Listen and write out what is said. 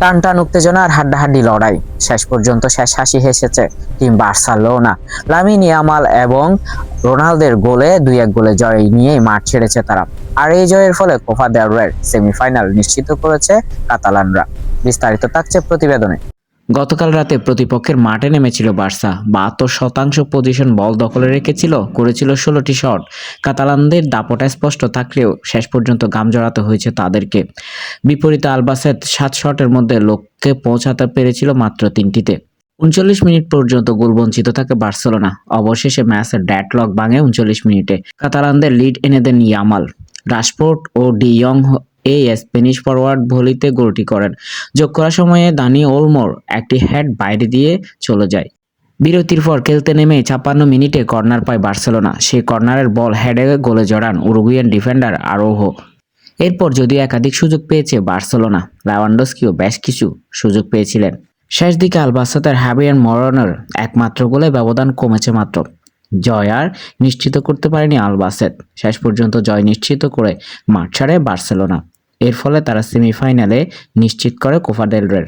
টান টান উত্তেজনা আর হাড্ডাহাড্ডি লড়াই। শেষ পর্যন্ত শেষ হাসি হেসেছে টিম বার্সালোনা। লামিন ইয়ামাল এবং রোনালদের গোলে দুই এক গোলে জয় নিয়েই মাঠ ছেড়েছে তারা। আর এই জয়ের ফলে কোফা দেওয়ার সেমিফাইনাল নিশ্চিত করেছে কাতালানরা। বিস্তারিত থাকছে প্রতিবেদনে। গতকাল রাতে প্রতিপক্ষের মাঠে নেমেছিল বার্সা। বাহাত্তর শতাংশ পজিশন বল দখলে রেখেছিল, করেছিল ষোলোটি শট। কাতালানদের দাপটা স্পষ্ট থাকলেও শেষ পর্যন্ত গাম জড়াতে হয়েছে তাদেরকে। বিপরীতে আলবাসেত সাত শটের মধ্যে লক্ষ্যে পৌঁছাতে পেরেছিল মাত্র তিনটিতে। উনচল্লিশ মিনিট পর্যন্ত গোলবঞ্চিত থাকে বার্সেলোনা। অবশেষে ম্যাচের ড্যাটলক ভাঙে উনচল্লিশ মিনিটে। কাতালানদের লিড এনে দেন ইয়ামাল। রাশফোর্ড ও ডি ইয়ং এই স্প্যানিশ ফরওয়ার্ড ভলিতে গোলটি করেন। যোগ করার সময়ে দানি ওলমোর একটি হেড বাইরে দিয়ে চলে যায়। বিরতির পর খেলতে নেমে ছাপ্পান্ন মিনিটে কর্নার পায় বার্সেলোনা। সেই কর্নারের বল হেডে গোলে জড়ান উরুগুয়ান ডিফেন্ডার আরোহো। এরপর যদিও একাধিক সুযোগ পেয়েছে বার্সেলোনা লাভান্ডস্কিও বেশ কিছু সুযোগ পেয়েছিলেন। শেষ দিকে আলবাসাতের হ্যাবিয়ান মরনের একমাত্র গোলে ব্যবধান কমেছে মাত্র। জয় আর নিশ্চিত করতে পারেনি আলবাসেত শেষ পর্যন্ত জয় নিশ্চিত করে মাঠ ছাড়ে বার্সেলোনা। এর ফলে তারা সেমিফাইনালে নিশ্চিত করে কোফা ডেল রের